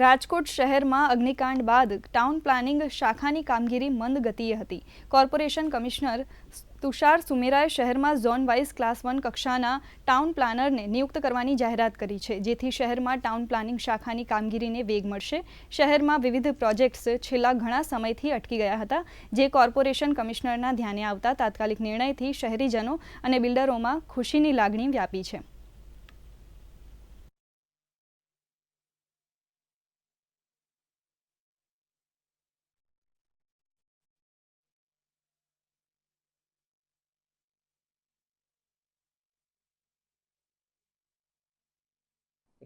રાજકોટ શહેરમાં અગ્નિકાંડ બાદ town planning શાખાની કામગીરી મંદ ગતિએ હતી. કોર્પોરેશન કમિશનર તુષાર સુમેરાએ શહેરમાં ઝોન વાઇઝ ક્લાસ વન કક્ષાના ટાઉન પ્લાનરને નિયુક્ત કરવાની જાહેરાત કરી છે. જેથી શહેરમાં ટાઉન પ્લાનિંગ શાખાની કામગીરીને વેગ મળશે. શહેરમાં વિવિધ પ્રોજેક્ટ્સ છેલ્લા ઘણા સમયથી અટકી ગયા હતા, જે કોર્પોરેશન કમિશનરના ધ્યાને આવતા તાત્કાલિક નિર્ણયથી શહેરીજનો અને બિલ્ડરોમાં ખુશીની લાગણી વ્યાપી છે.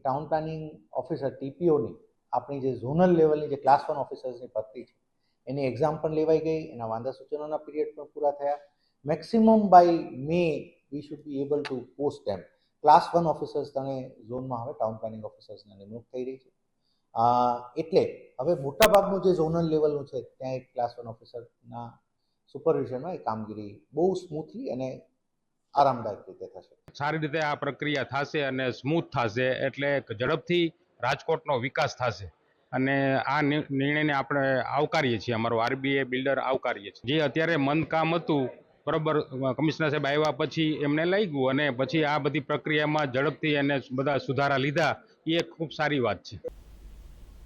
ટાઉન પ્લાનિંગ ઓફિસર ટીપીઓની આપણી જે ઝોનલ લેવલની જે ક્લાસ વન ઓફિસર્સની ભરતી છે, એની એક્ઝામ પણ લેવાઈ ગઈ, એના વાંધા સૂચનોના પીરિયડ પણ પૂરા થયા. Maximum by May we should be able to post them class one officers તને ઝોનમાં હવે ટાઉન પ્લાનિંગ ઓફિસર્સની નિમણૂક થઈ રહી છે. એટલે હવે મોટાભાગનું જે ઝોનલ લેવલનું છે, ત્યાં એક ક્લાસ વન ઓફિસરના સુપરવિઝનમાં એ કામગીરી બહુ સ્મૂથલી અને આરામદાયક રીતે થશે. સારી રીતે આ પ્રક્રિયા થશે અને સ્મૂથ થશે એટલે ઝડપથી રાજકોટનો વિકાસ થશે. અને આ નિર્ણયને આપણે આવકારીએ છીએ, અમારો આરબીએ બિલ્ડર આવકારીએ છીએ. જે અત્યારે મંદ કામ હતું, બરોબર, કમિશનર સાહેબ આવ્યા પછી એમને લાગ્યું અને પછી આ બધી પ્રક્રિયામાં ઝડપથી એને બધા સુધારા લીધા, એ ખૂબ સારી વાત છે.